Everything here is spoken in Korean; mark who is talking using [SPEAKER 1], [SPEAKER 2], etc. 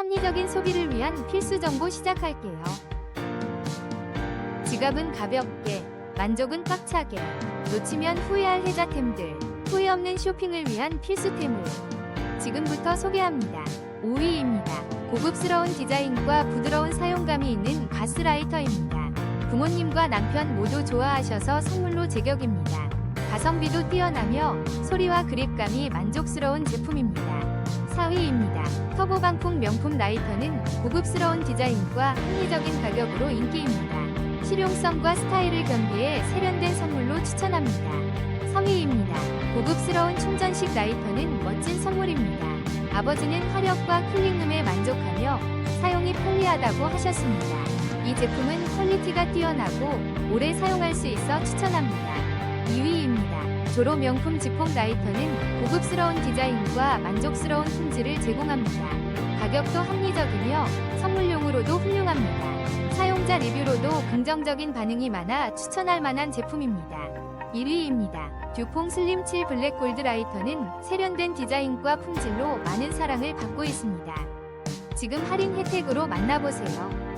[SPEAKER 1] 합리적인 소비를 위한 필수 정보 시작할게요. 지갑은 가볍게, 만족은 꽉차게, 놓치면 후회할 혜자템들, 후회 없는 쇼핑을 위한 필수템을 지금부터 소개합니다. 5위입니다. 고급스러운 디자인과 부드러운 사용감이 있는 가스라이터입니다. 부모님과 남편 모두 좋아하셔서 선물로 제격입니다. 가성비도 뛰어나며 소리와 그립감이 만족스러운 제품입니다. 4위입니다. 터보 방풍 명품 라이터는 고급스러운 디자인과 합리적인 가격으로 인기입니다. 실용성과 스타일을 겸비해 세련된 선물로 추천합니다. 3위입니다. 고급스러운 충전식 라이터는 멋진 선물입니다. 아버지는 화력과 쿨링음에 만족하며 사용이 편리하다고 하셨습니다. 이 제품은 퀄리티가 뛰어나고 오래 사용할 수 있어 추천합니다. 2위입니다. 조로 명품 지폭 라이터는 고급스러운 디자인과 만족스러운 품질을 제공합니다. 가격도 합리적이며 선물용으로도 훌륭합니다. 사용자 리뷰로도 긍정적인 반응이 많아 추천할 만한 제품입니다. 1위입니다. 듀퐁 슬림 7 블랙 골드 라이터는 세련된 디자인과 품질로 많은 사랑을 받고 있습니다. 지금 할인 혜택으로 만나보세요.